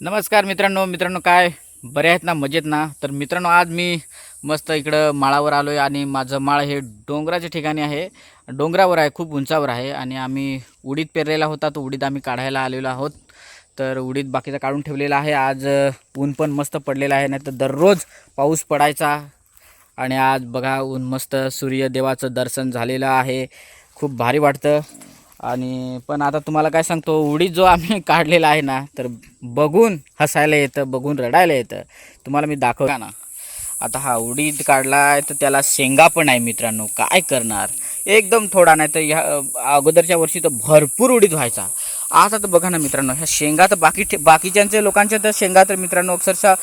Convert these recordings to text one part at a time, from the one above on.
नमस्कार मित्रांनो मित्रांनो काय? बरे आहेत ना मजेत ना? तर मित्रांनो आज मी मस्त इकडं माळावर आलो आहे आणि माझं माळ हे डोंगराच्या ठिकाणी आहे. डोंगरावर आहे खूप उंचावर आहे आणि आम्ही उडीद पेरलेला होता तो उडीद आम्ही काढायला आलेलो आहोत. तर उडीद बाकीचा काढून ठेवलेला आहे. आज ऊन पण मस्त पडलेलं आहे नाही तर दररोज पाऊस पडायचा. आणि आज बघा ऊन मस्त सूर्यदेवाचं दर्शन झालेलं आहे. खूप भारी वाटतं. आणि पण आता तुम्हाला काय सांगतो उडीद जो आम्ही काढलेला आहे ना तर बघून हसायला येतं बघून रडायला येतं. तुम्हाला मी दाखवला ना. आता हा उडीद काढला आहे तर त्याला शेंगा पण आहे मित्रांनो. काय करणार? एकदम थोडा नाही तर ह्या अगोदरच्या वर्षी तर भरपूर उडीद व्हायचा. आता तर बघा ना मित्रांनो ह्या शेंगा तर बाकी ठे- बाकीच्यांच्या लोकांच्या तर शेंगा तर मित्रांनो अक्षरशः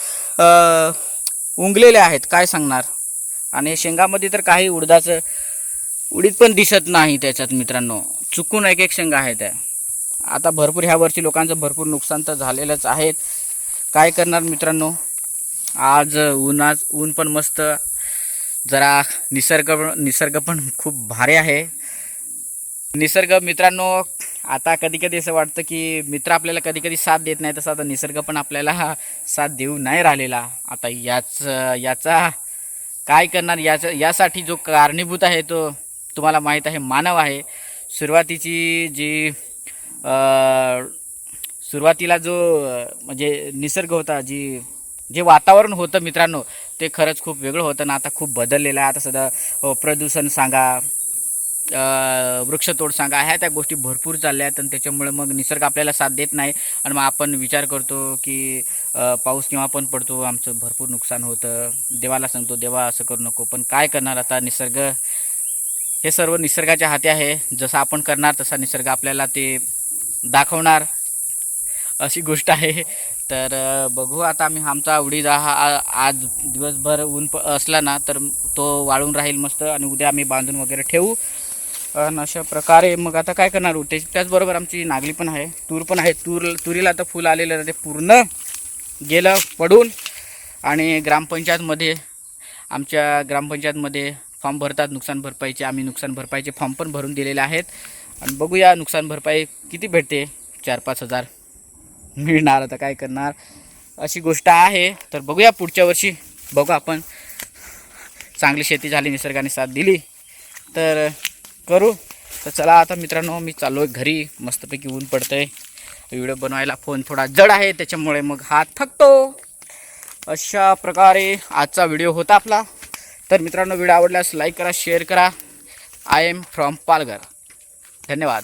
उंगलेल्या आहेत. काय सांगणार? आणि शेंगामध्ये तर काही उडदाचं उडीद पण दिसत नाही त्याच्यात मित्रांनो. चुकून एक एक शेंगा आहेत. आता भरपूर ह्या वर्षी लोकांचं भरपूर नुकसान तर झालेलंच आहेत काय करणार मित्रांनो? आज उन्हाच ऊन पण मस्त. जरा निसर्ग निसर्ग पण खूप भारी आहे. निसर्ग मित्रांनो आता कधी कधी असं वाटतं की मित्र आपल्याला कधी कधी साथ देत नाही तसं आता निसर्ग पण आपल्याला साथ देऊ नाही राहिलेला. आता याच याचा काय करणार? याचा यासाठी जो कारणीभूत आहे तो तुम्हाला माहीत आहे मानव आहे. सुरुवातीची जी सुरुवातीला जो म्हणजे निसर्ग होता जी जे वातावरण होतं मित्रांनो ते खरंच खूप वेगळं होतं ना आता खूप बदललेलं आहे. आता सध्या प्रदूषण सांगा वृक्षतोड सांगा ह्या त्या गोष्टी भरपूर चालल्या आहेत आणि त्याच्यामुळे मग निसर्ग आपल्याला साथ देत नाही. आणि मग आपण विचार करतो की पाऊस केव्हा पण पडतो आमचं भरपूर नुकसान होतं. देवाला सांगतो देवा असं करू नको पण काय करणार आता निसर्ग? हे सर्व निसर्गाच्या हाती आहे. जसं आपण करणार तसा निसर्ग आपल्याला ते दाखवणार. अशी गोष्ट आहे. तर बघू आता आम्ही आमचा उडीद हा आ- आज दिवसभर ऊन प असला ना तर तो वाळून राहील मस्त आणि उद्या आम्ही बांधून वगैरे ठेवू. आणि अशा प्रकारे मग आता काय करणार? ते त्याचबरोबर आमची नागली पण आहे. तूर पण आहे. तूर तुरीला आता फुल आलेलं ते पूर्ण गेलं पडून. आणि ग्रामपंचायतमध्ये आमच्या ग्रामपंचायतमध्ये फॉर्म भरतात नुकसान भरपाईचे आम्ही नुकसान भरपाईचे फॉर्म पण भरून दिलेले आहेत. आणि बघूया नुकसान भरपाई किती भेटते? चार पाच हजार मिळणार आता काय करणार? अशी गोष्ट आहे. तर बघूया पुढच्या वर्षी. बघू आपण. चांगली शेती झाली निसर्गाने साथ दिली. तर करू. तर चला आता मित्रांनो मी चाललो आहे घरी. मस्तपैकी ऊन पडतं आहे व्हिडिओ बनवायला फोन थोडा जड आहे त्याच्यामुळे मग हात थकतो. अशा प्रकारे आजचा व्हिडिओ होता आपला. तर मित्रांनो व्हिडिओ आवडल्यास लाईक करा शेअर करा. I am from Palghar. धन्यवाद.